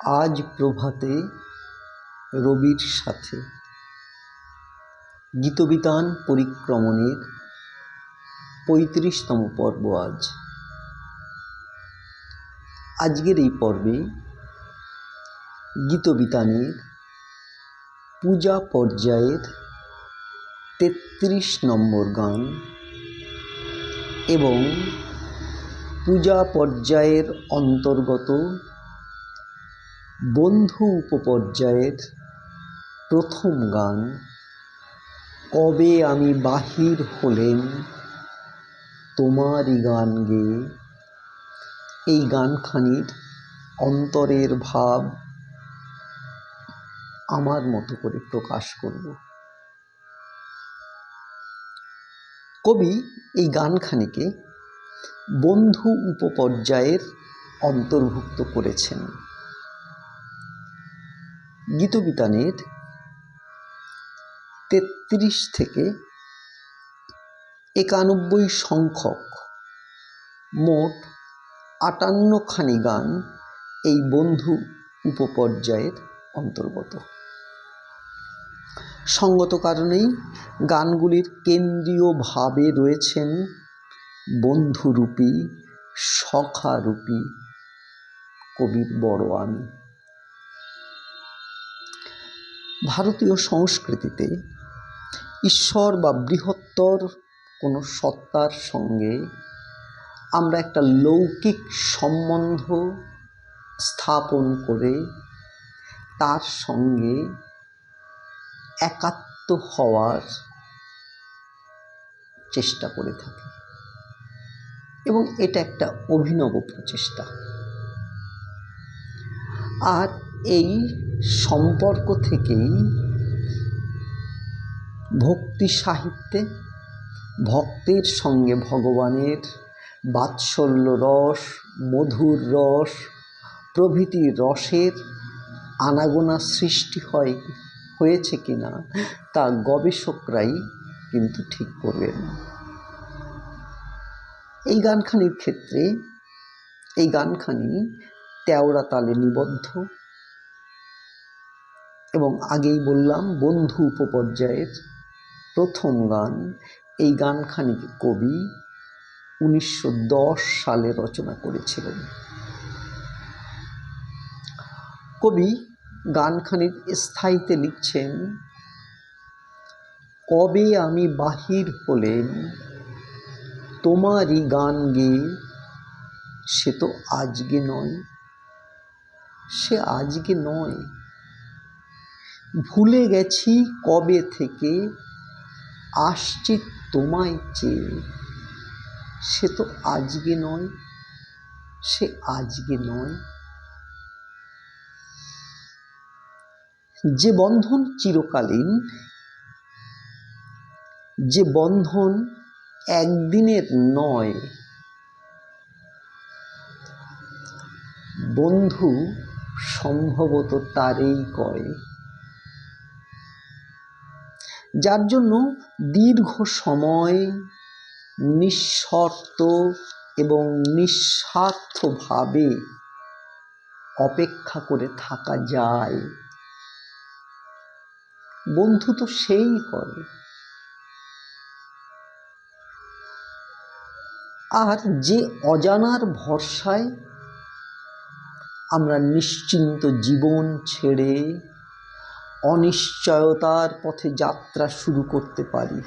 আজ প্রভাতে রবির সাথে। গীতবিতান পরিক্রমণের পঁয়ত্রিশতম পর্ব আজ। আজকের এই পর্বে গীতবিতানের পূজা পর্যায়ের তেত্রিশ নম্বর গান এবং পূজা পর্যায়ের অন্তর্গত বন্ধু উপপর্যায়ের প্রথম গান, কবে আমি বাহির হলেন তোমারই গান গেয়ে এই গানখানির অন্তরের ভাব আমার মতো করে প্রকাশ করব। কবি এই গানখানিকে বন্ধু উপপর্যায়ের অন্তর্ভুক্ত করেছেন। গীতবিতানের তেত্রিশ থেকে একানব্বই সংখ্যক মোট আটান্নখানি গান এই বন্ধু উপপর্যায়ের অন্তর্গত। সঙ্গত কারণেই গানগুলির কেন্দ্রীয় ভাবে রয়েছেন বন্ধুরূপী, সখারূপী কবির বড় আমি। ভারতীয় সংস্কৃতিতে ঈশ্বর বা বৃহত্তর কোনো সত্তার সঙ্গে আমরা একটা লৌকিক সম্বন্ধ স্থাপন করে তার সঙ্গে একাত্ম হওয়ার চেষ্টা করে থাকি। এবং এটা একটা অভিনব প্রচেষ্টা। আর এই সম্পর্ক থেকেই ভক্তি সাহিত্যে ভক্তের সঙ্গে ভগবানের বাৎসল্য রস, মধুর রস প্রভৃতি রসের আনাগোনা সৃষ্টি হয়, হয়েছে কিনা তা গবেষকরাই কিন্তু ঠিক করবেন এই গানখানির ক্ষেত্রে, এই গানখানি তেওড়া তালে নিবদ্ধ। এবং আগেই বললাম, বন্ধু উপপর্যায়ের প্রথম গান। এই গানখানিকে কবি উনিশশো দশ সালে রচনা করেছিলেন। কবি গানখানির স্থায়ীতে লিখছেন, কবে আমি বাহির হলেন তোমারই গান গেয়ে সে তো আজকে নয়, সে আজকে নয়। ভুলে গেছি কবে থেকে আসছি তোমায় চেয়ে। সে তো আজকে নয়, সে আজকে নয়। যে বন্ধন চিরকালীন, যে বন্ধন একদিনের নয়, বন্ধু সম্ভবত তারই কয়। যার জন্য দীর্ঘ সময় নিঃশর্ত এবং নিঃস্বার্থভাবে অপেক্ষা করে থাকা যায়। বন্ধু তো সেই হয়। আর যে অজানার ভরসায় আমরা নিশ্চিন্ত জীবন ছেড়ে অনিশ্চয়তার পথে যাত্রা শুরু করতে পারি।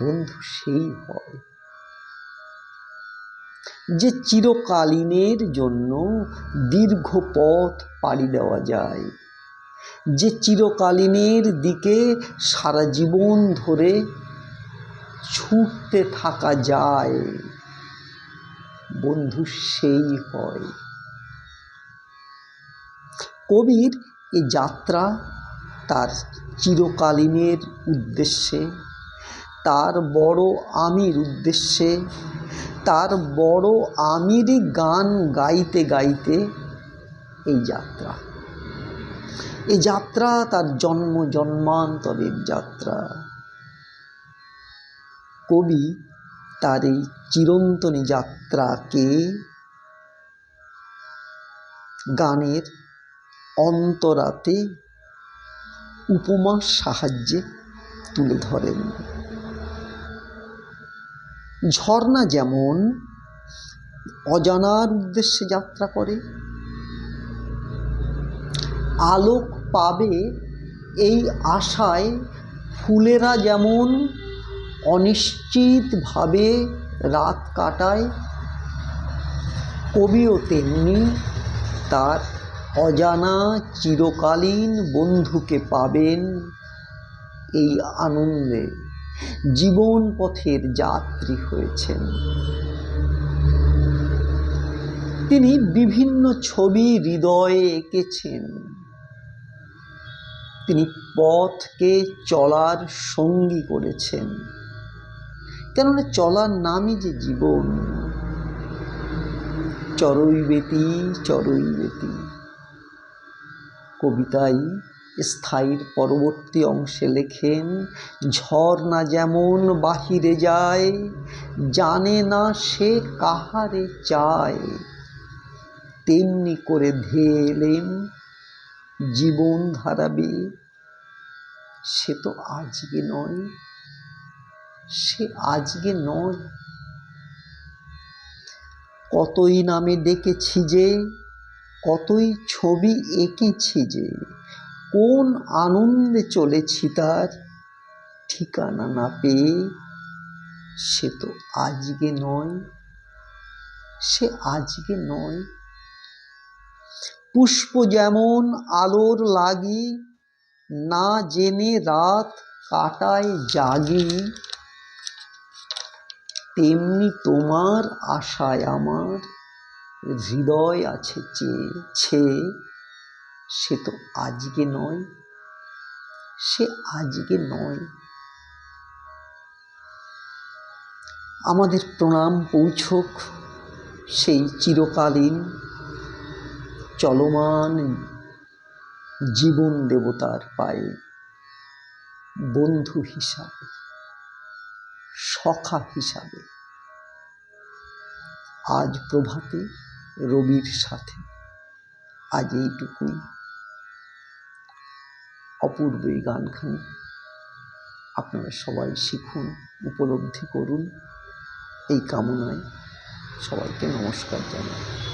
বন্ধু, সেই হয় যে চিরকালীনের জন্য দীর্ঘ পথ পাড়ি দেওয়া যায়। যে চিরকালীনের দিকে সারা জীবন ধরে ছুটতে থাকা যায়। বন্ধু, সেই হয় কবির এই যাত্রা তার চিরকালীনের উদ্দেশ্যে, তার বড় আমির উদ্দেশ্যে, তার বড় আমিরই গান গাইতে গাইতে এই যাত্রা। এই যাত্রা তার জন্ম জন্মান্তরের যাত্রা। কবি তার এই চিরন্তনী যাত্রাকে গানের অন্তরাতে উপমার সাহায্যে তুলে ধরেন। ঝর্ণা যেমন অজানার উদ্দেশ্যে যাত্রা করে, আলোক পাবে এই আশায় ফুলেরা যেমন অনিশ্চিতভাবে রাত কাটায়, কবিও তেমনি তার অজানা চিরকালীন বন্ধুকে পাবেন এই আনন্দে। জীবন পথের যাত্রী হয়েছেন। তিনি বিভিন্ন ছবি হৃদয়ে এঁকেছেন। তিনি পথকে চলার সঙ্গী করেছেন। কেননা চলার নামই যে জীবন, চরৈবেতি চরৈবেতি। কবিতায় স্থায়ীর পরবর্তী অংশে লেখেন, ঝর্ণা যেমন বাহিরে যায়, জানে না সে কাহারে চায়। তেমনি করে ধেয়ে এলেন জীবন ধারাবে, সে তো আজকে নয়, সে আজকে নয়। কতই নামে ডেকেছি যে কতই ছবি এঁকেছি যে, কোন আনন্দে চলেছি তার ঠিকানা না পেয়ে সে তো আজকে নয়, সে আজকে নয়। পুষ্প যেমন আলোর লাগি, না জেনে রাত কাটায় জাগি, তেমনি তোমার আশায় আমার হৃদয় আছে চেয়ে সে তো আজকে নয়। সে আজকে নয়। আমাদের প্রণাম, পৌঁছক সেই চিরকালীন চলমান জীবন দেবতার পায়ে। বন্ধু হিসাবে, সখা হিসাবে, আজ প্রভাতে রবির সাথে। আজ এইটুকুই। অপূর্ব এই গানখানি। আপনারা সবাই শিখুন, উপলব্ধি করুন। এই কামনায় সবাইকে নমস্কার জানাই।